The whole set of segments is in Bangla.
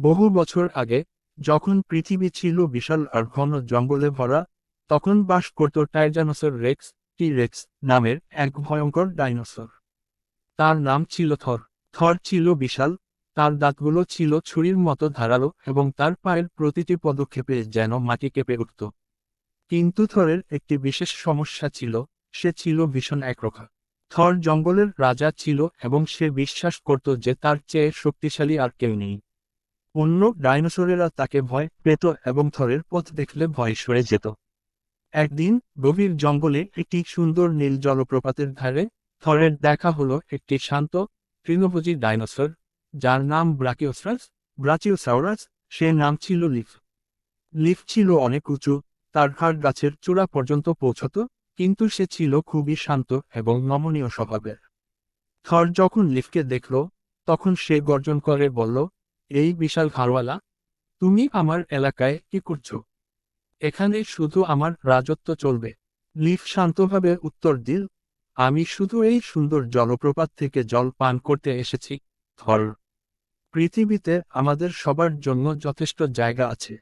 বহু বছর আগে, যখন পৃথিবী ছিল বিশাল আর ঘন জঙ্গলে ভরা, তখন বাস করত টাইজানোসর রেক্স টি রেক্স নামের এক ভয়ঙ্কর ডাইনোসর। তার নাম ছিল থর। থর ছিল বিশাল, তার দাঁতগুলো ছিল ছুরির মতো ধারালো এবং তার পায়ের প্রতিটি পদক্ষেপে যেন মাটি কেঁপে উঠত। কিন্তু থরের একটি বিশেষ সমস্যা ছিল, সে ছিল ভীষণ একরোখা। থর জঙ্গলের রাজা ছিল এবং সে বিশ্বাস করত যে তার চেয়ে শক্তিশালী আর কেউ নেই। অন্য ডাইনোসরেরা তাকে ভয় পেত এবং থরের পথ দেখলে ভয় সরে যেত। একদিন গভীর জঙ্গলে একটি সুন্দর নীল জলপ্রপাতের ধারে থরের দেখা হলো একটি শান্ত তৃণভোজী ডাইনোসর, যার নাম ব্রাকিওসারাস, ব্রাচিওসাউরাস, সে নাম ছিল লিফ। লিফ ছিল অনেক উঁচু, তার ঘাট গাছের চূড়া পর্যন্ত পৌঁছত, কিন্তু সে ছিল খুবই শান্ত এবং নমনীয় স্বভাবের। থর যখন লিফকে দেখল, তখন সে গর্জন করে বলল এই বিশাল ঘাড়ওয়ালা তুমি আমার এলাকায় কি করছ? এখানে শুধু আমার রাজত্ব চলবে। লিফ শান্তভাবে উত্তর দিল, আমি শুধু এই সুন্দর জলপ্রপাত থেকে জল পান করতে এসেছি থর পৃথিবীতে আমাদের সবার জন্য যথেষ্ট জায়গা আছে,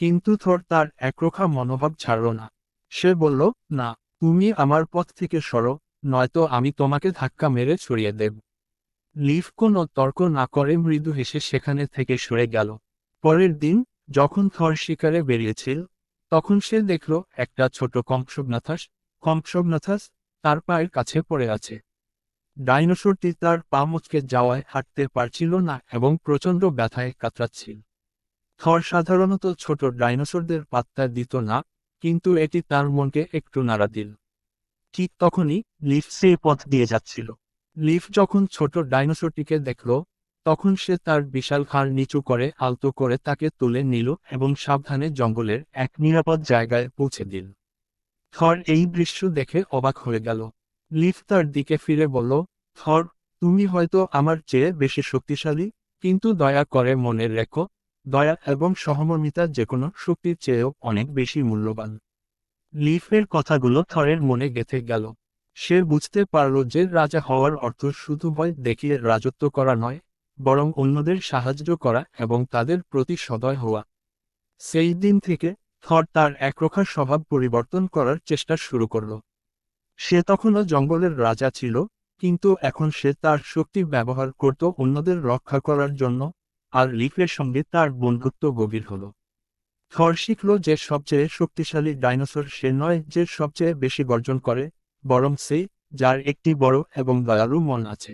কিন্তু থর তার একরোখা মনোভাব ছাড়ল না। সে বলল, না, তুমি আমার পথ থেকে সরো, নয়তো আমি তোমাকে ধাক্কা মেরে ছড়িয়ে দেব। লিফ কোনো তর্ক না করে মৃদু হেসে সেখানে থেকে সরে গেল। পরের দিন, যখন থর শিকারে বেরিয়েছিল, তখন সে দেখল একটা ছোট কংসবনাথাস কংসবনাথাস তার পায়ের কাছে পড়ে আছে। ডাইনোসরটি তার পা মুচকে যাওয়ায় হাঁটতে পারছিল না এবং প্রচণ্ড ব্যথায় কাতরাচ্ছিল। থর সাধারণত ছোট ডাইনোসরদের পাত্তা দিত না, কিন্তু এটি তার মনকে একটু নাড়া দিল। ঠিক তখনই লিফ সে পথ দিয়ে যাচ্ছিল। লিফ যখন ছোট ডাইনোসরটিকে দেখল, তখন সে তার বিশাল ঘাড় নিচু করে আলতো করে তাকে তুলে নিল এবং সাবধানে জঙ্গলের এক নিরাপদ জায়গায় পৌঁছে দিল। থর এই দৃশ্য দেখে অবাক হয়ে গেল। লিফ তার দিকে ফিরে বলল, থর, তুমি হয়তো আমার চেয়ে বেশি শক্তিশালী, কিন্তু দয়া করে মনে রেখো, দয়া এবং সহমর্মিতা যে কোনো শক্তির চেয়েও অনেক বেশি মূল্যবান লিফের কথাগুলো থরের মনে গেঁথে গেল। সে বুঝতে পারল যে রাজা হওয়ার অর্থ শুধু ভয় দেখিয়ে রাজত্ব করা নয়, বরং অন্যদের সাহায্য করা এবং তাদের প্রতি সদয় হওয়া। সেই দিন থেকে থর তার একরোখা স্বভাব পরিবর্তন করার চেষ্টা শুরু করল। সে তখনও জঙ্গলের রাজা ছিল, কিন্তু এখন সে তার শক্তি ব্যবহার করত অন্যদের রক্ষা করার জন্য, আর লিফের সঙ্গে তার বন্ধুত্ব গভীর হল। থর শিখল যে সবচেয়ে শক্তিশালী ডাইনোসর সে নয় যে সবচেয়ে বেশি গর্জন করে বরং সে যার একটি বড় এবং দয়ালু মন আছে।